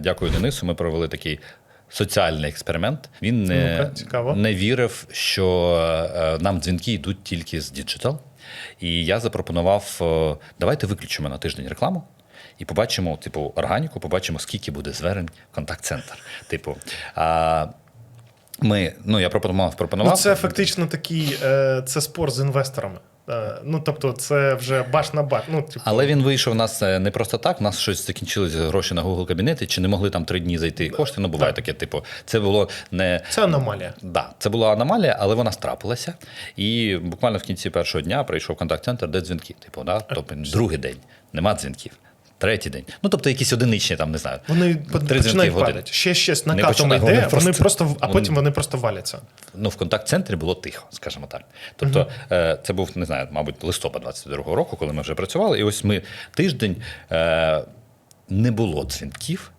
Дякую Денису. Ми провели такий соціальний експеримент. Він не, Ну-ка, не вірив, що е, нам дзвінки йдуть тільки з діджитал. І я запропонував: е, давайте виключимо на тиждень рекламу. І побачимо, типу, органіку, побачимо, скільки буде звернень в контакт-центр. Типу, а, ми, ну, я пропонував, пропонував. Ну, це фактично такий е, це спор з інвесторами. Е, ну, тобто, це вже баш на баш. Ну, типу, Але він вийшов у нас е, не просто так. У нас щось закінчились гроші на Google кабінети, чи не могли там три дні зайти кошти. Ну, буває таке, типу, це було не. це аномалія. Да, це була аномалія, але вона страпилася. І буквально в кінці першого дня прийшов контакт-центр, де дзвінки. Типу, да? тобто, другий день нема дзвінків. Третій день. Ну, тобто якісь одиничні, там, не знаю. Вони починають падати. Ще щось накатом йде, вони вони просто- просто, а потім вони просто валяться. Ну, в контакт-центрі було тихо, скажімо так. Тобто, угу. це був, не знаю, мабуть, листопад 22-го року, коли ми вже працювали. І ось ми тиждень е, не було дзвінків.